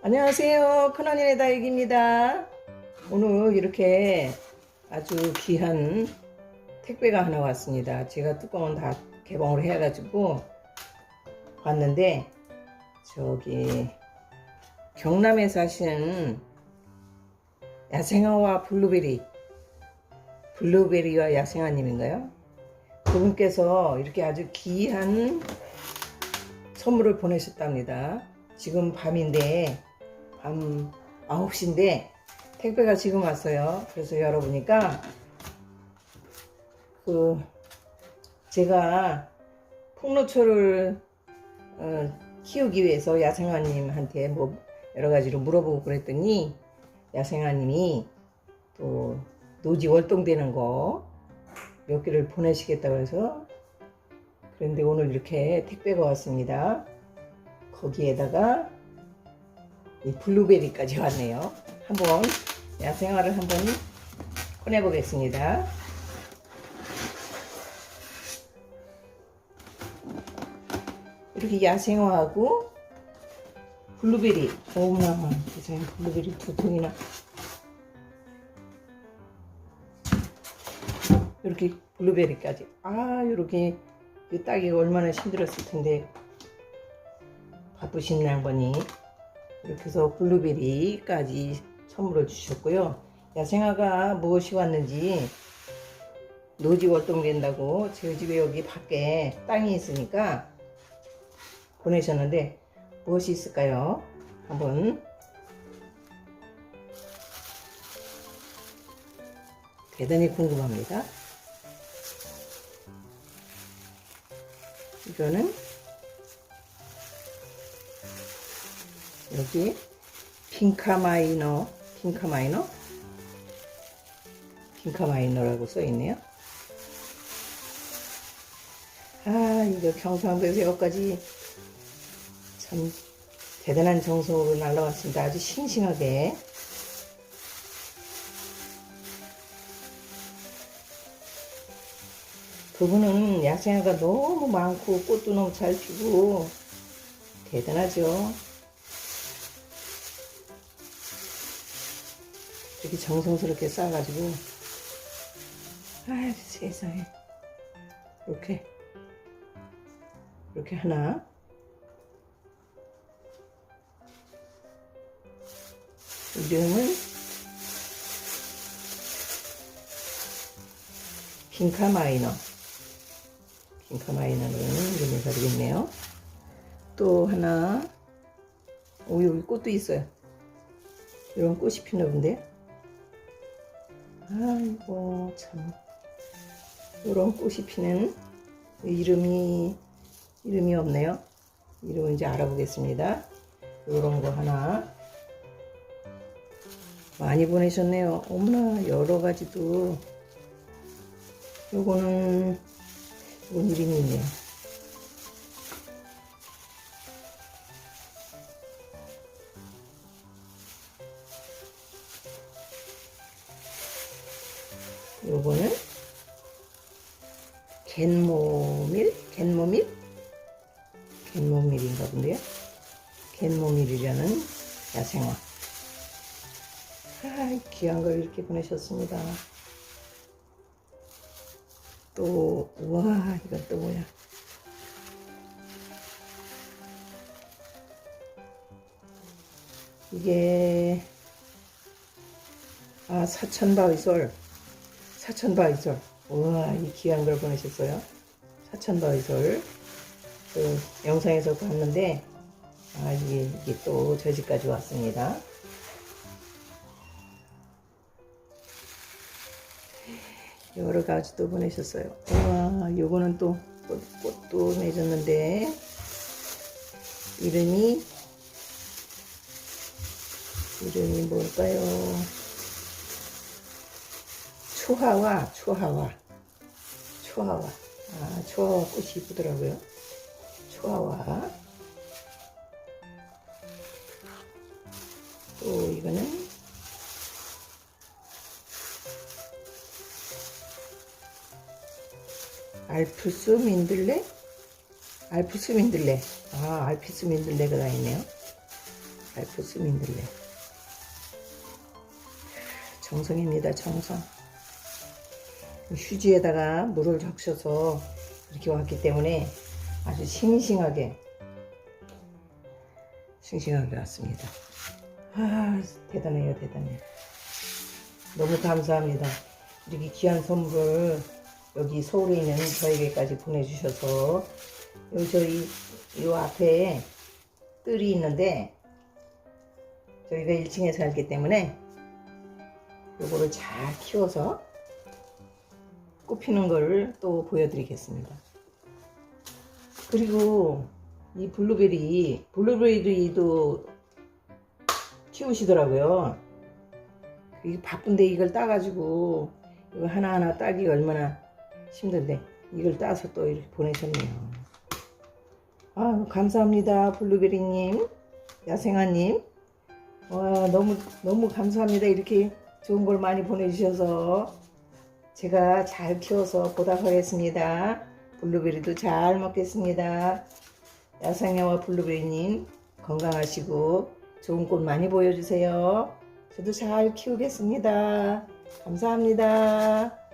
안녕하세요. 큰언니네 다육입니다. 오늘 이렇게 아주 귀한 택배가 하나 왔습니다. 제가 뚜껑은 다 개봉을 해가지고 왔는데 저기 경남에 사시는 야생화와 블루베리 블루베리와 야생화님인가요? 그분께서 이렇게 아주 귀한 선물을 보내셨답니다. 지금 밤인데 밤 9시인데 택배가 지금 왔어요. 그래서 열어보니까 그 제가 풍노초를 어, 키우기 위해서 야생아님한테 뭐 여러 가지로 물어보고 그랬더니 야생아님이 또 노지 월동되는 거 몇 개를 보내시겠다고 해서 그런데 오늘 이렇게 택배가 왔습니다. 거기에다가 이 블루베리까지 왔네요. 한번 야생화를 한번 꺼내 보겠습니다. 이렇게 야생화하고 블루베리 어머나 세상에 블루베리 두 통이나 이렇게 블루베리까지 아 이렇게 이 따기가 얼마나 힘들었을 텐데 바쁘신 양반이 이렇게 해서 블루베리까지 선물을 주셨고요. 야생화가 무엇이 왔는지 노지 월동된다고 제 집에 여기 밖에 땅이 있으니까 보내셨는데 무엇이 있을까요? 한번 대단히 궁금합니다. 이거는 여기 핑카 마이너 핑카 마이너 핑카 마이너라고 써 있네요. 아 이거 경상도에서 여기까지 참 대단한 정성으로 날라왔습니다. 아주 싱싱하게 그분은 야생화가 너무 많고 꽃도 너무 잘 피고 대단하죠. 이렇게 정성스럽게 싸가지고. 아 세상에. 이렇게. 이렇게 하나. 이름은 핑카 마이너. 핑카 마이너는 이름을 가지고 있네요. 또 하나. 오 여기 꽃도 있어요. 이런 꽃이 피나 본데요 아이고 참. 이런 꽃이 피는 이름이 이름이 없네요. 이름은 이제 알아보겠습니다. 이런 거 하나 많이 보내셨네요. 어머나 여러 가지도. 요거는 이건 이름이 있네요 겐모밀? 겐모밀? 겐모밀인가 본데요? 겐모밀이라는 야생화. 아, 귀한 걸 이렇게 보내셨습니다. 또, 우와, 이건 또 뭐야? 이게, 아, 사천바위솔. 사천바위솔. 우와, 이 귀한 걸 보내셨어요. 사천바위솔. 그 영상에서 봤는데, 아, 이게, 이게 또 저 집까지 왔습니다. 여러 가지 또 보내셨어요. 우와, 요거는 또 꽃, 꽃도 내줬는데, 이름이, 이름이 뭘까요? 초하와, 초하와, 초하와. 아, 초하와 꽃이 이쁘더라고요. 초하와. 또 이거는 알프스 민들레? 알프스 민들레. 아, 알프스 민들레가 다 있네요. 달프 스 민들레 정성입니다 정성 휴지에다가 물을 적셔서 이렇게 왔기 때문에 아주 싱싱하게 싱싱하게 왔습니다. 아 대단해요 대단해요 너무 감사합니다. 이렇게 귀한 선물을 여기 서울에 있는 저에게까지 보내주셔서 여기 저희 요 앞에 뜰이 있는데 저희가 1층에 살기 때문에 요거를 잘 키워서 꽃피는 거를 또 보여드리겠습니다. 그리고 이 블루베리, 블루베리도 키우시더라고요. 이게 바쁜데 이걸 따가지고 이거 하나하나 따기가 얼마나 힘든데 이걸 따서 또 이렇게 보내셨네요. 아 감사합니다 블루베리님, 야생아님. 와 너무 너무 감사합니다 이렇게 좋은 걸 많이 보내주셔서 제가 잘 키워서 보답하겠습니다. 블루베리도 잘 먹겠습니다. 야생야와 블루베리님 건강하시고 좋은 꽃 많이 보여주세요. 저도 잘 키우겠습니다. 감사합니다.